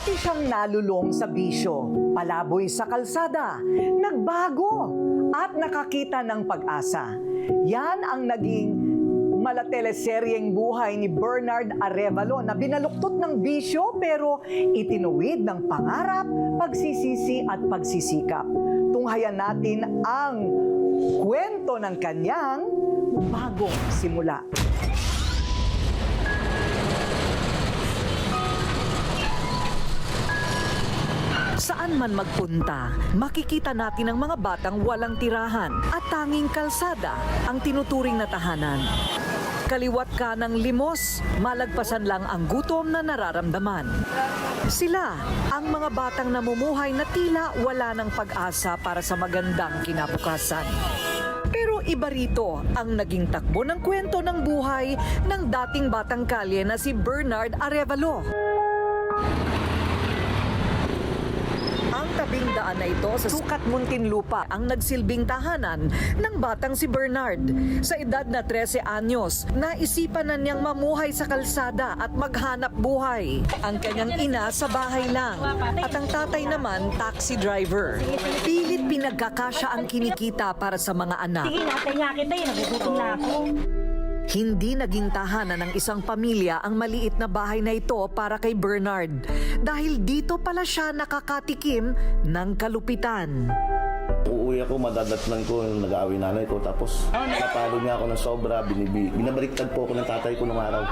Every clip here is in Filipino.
Dati siyang nalulong sa bisyo, palaboy sa kalsada, nagbago at nakakita ng pag-asa. Yan ang naging malateleseryeng buhay ni Bernard Arevalo na binaluktot ng bisyo pero itinuwid ng pangarap, pagsisisi at pagsisikap. Tunghayan natin ang kwento ng kanyang bagong simula. Saan man magpunta, makikita natin ang mga batang walang tirahan at tanging kalsada ang tinuturing na tahanan. Kaliwat ka ng limos, malagpasan lang ang gutom na nararamdaman. Sila ang mga batang namumuhay na tila wala ng pag-asa para sa magandang kinabukasan. Pero iba rito ang naging takbo ng kwento ng buhay ng dating batang kalye na si Bernard Arevalo. Ang tabing daan na ito sa Sukat Muntinlupa ang nagsilbing tahanan ng batang si Bernard. Sa edad na 13 anyos, naisipan na niyang mamuhay sa kalsada at maghanap buhay. Ang kanyang ina sa bahay lang at ang tatay naman taxi driver. Pilit pinagkakasya ang kinikita para sa mga anak. Sige, natin nga kita eh. Nagugutom na ako. Hindi naging tahanan ng isang pamilya ang maliit na bahay na ito para kay Bernard dahil dito pala siya nakakatikim ng kalupitan. Uuwi ako, madadatnan ko nag-aaway nanay ko. Tapos, napalo niya ako ng sobra. Binibi, binabaliktad po ako ng tatay ko nung araw.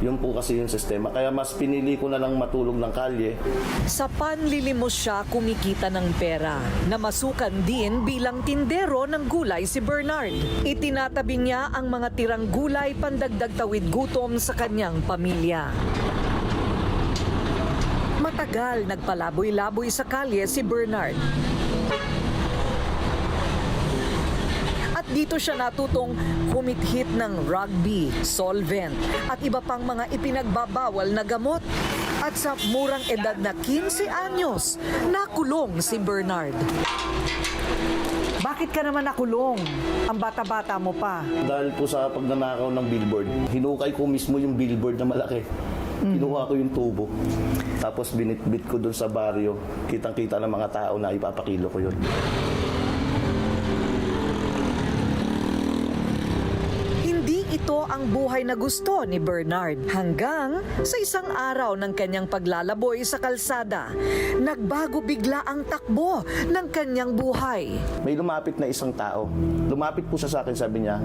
Yun po kasi yung sistema. Kaya mas pinili ko na lang matulog ng kalye. Sa panlilimos siya kumikita ng pera na masukan din bilang tindero ng gulay si Bernard. Itinatabi niya ang mga tirang gulay pandagdag tawid gutom sa kanyang pamilya. Matagal nagpalaboy-laboy sa kalye si Bernard. Dito siya natutong humithit ng rugby, solvent at iba pang mga ipinagbabawal na gamot. At sa murang edad na 15 anyos, nakulong si Bernard. Bakit ka naman nakulong? Ang bata-bata mo pa. Dahil po sa pagnanakaw ng billboard, hinukay ko mismo yung billboard na malaki. Kinuha ko yung tubo. Tapos binitbit ko doon sa baryo. Kitang-kita ng mga tao na ipapakilo ko yun. Hindi ito ang buhay na gusto ni Bernard. Hanggang sa isang araw ng kanyang paglalaboy sa kalsada, nagbago bigla ang takbo ng kanyang buhay. May lumapit na isang tao. Lumapit po siya sa akin, sabi niya,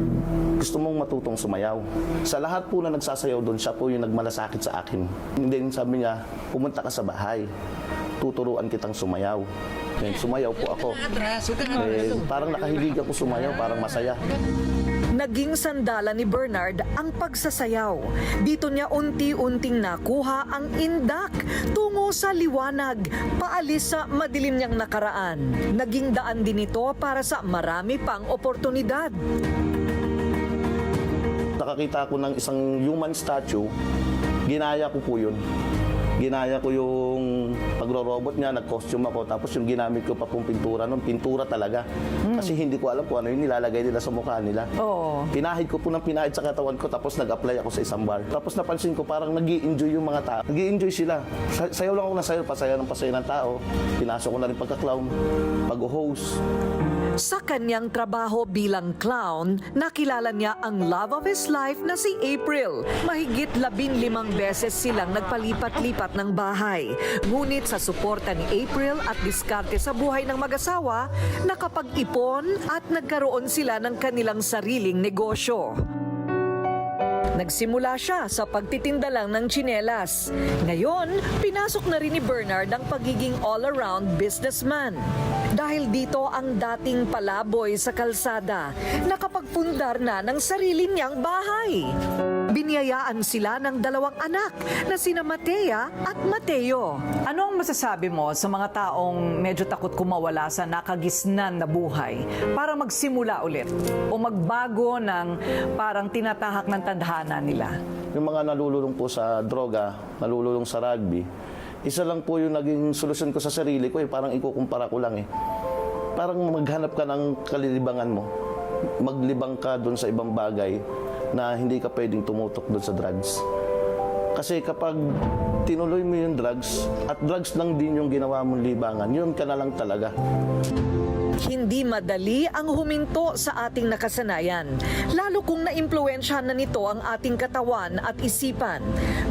gusto mong matutong sumayaw. Sa lahat po na nagsasayaw doon, siya po yung nagmalasakit sa akin. And sabi niya, pumunta ka sa bahay. Tuturuan kitang sumayaw. Then sumayaw po ako. Eh, parang nakahilig ako sumayaw, parang masaya. Naging sandala ni Bernard ang pagsasayaw. Dito niya unti-unting nakuha ang indak tungo sa liwanag, paalis sa madilim niyang nakaraan. Naging daan din ito para sa marami pang oportunidad. Nakakita ko ng isang human statue, ginaya ko po yun. Ginaya ko yung pagro-robot niya, nag-costume ako, tapos yung ginamit ko pa pong pintura nun, pintura talaga. Kasi hindi ko alam kung ano yung nilalagay nila sa mukha nila. Oo. Pinahid ko po ng pinahid sa katawan ko, tapos nag-apply ako sa isang bar. Tapos napansin ko parang nag enjoy yung mga tao. nag enjoy sila. Sa- Sayaw lang ako na sayaw, pasaya ng pasaya ng tao. Pinasok ko na rin pagka-clown, pag-host. Sa kanyang trabaho bilang clown, nakilala niya ang love of his life na si April. Mahigit labing limang beses silang nagpalipat-lipat ng bahay. Ngunit sa suporta ni April at diskarte sa buhay ng mag-asawa, nakapag-ipon at nagkaroon sila ng kanilang sariling negosyo. Nagsimula siya sa pagtitinda lang ng tsinelas. Ngayon, pinasok na rin ni Bernard ang pagiging all-around businessman. Dahil dito ang dating palaboy sa kalsada, nakapagpundar na ng sarili niyang bahay. Biniyayaan sila ng dalawang anak na sina Matea at Mateo. Ano ang masasabi mo sa mga taong medyo takot kumawala sa nakagisnan na buhay para magsimula ulit o magbago ng parang tinatahak ng tadhana nila? Yung mga nalululong po sa droga, nalululong sa rugby, isa lang po yung naging solusyon ko sa sarili ko eh, parang ikukumpara ko lang eh. Parang maghanap ka ng kalilibangan mo. Maglibang ka doon sa ibang bagay na hindi ka pwedeng tumutok doon sa drugs. Kasi kapag tinuloy mo yung drugs at drugs lang din yung ginawa mong libangan, yun ka na lang talaga. Hindi madali ang huminto sa ating nakasanayan, lalo kung naimpluwensyahan na nito ang ating katawan at isipan.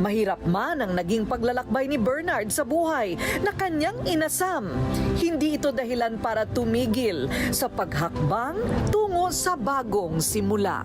Mahirap man ang naging paglalakbay ni Bernard sa buhay na kanyang inasam. Hindi ito dahilan para tumigil sa paghakbang tungo sa bagong simula.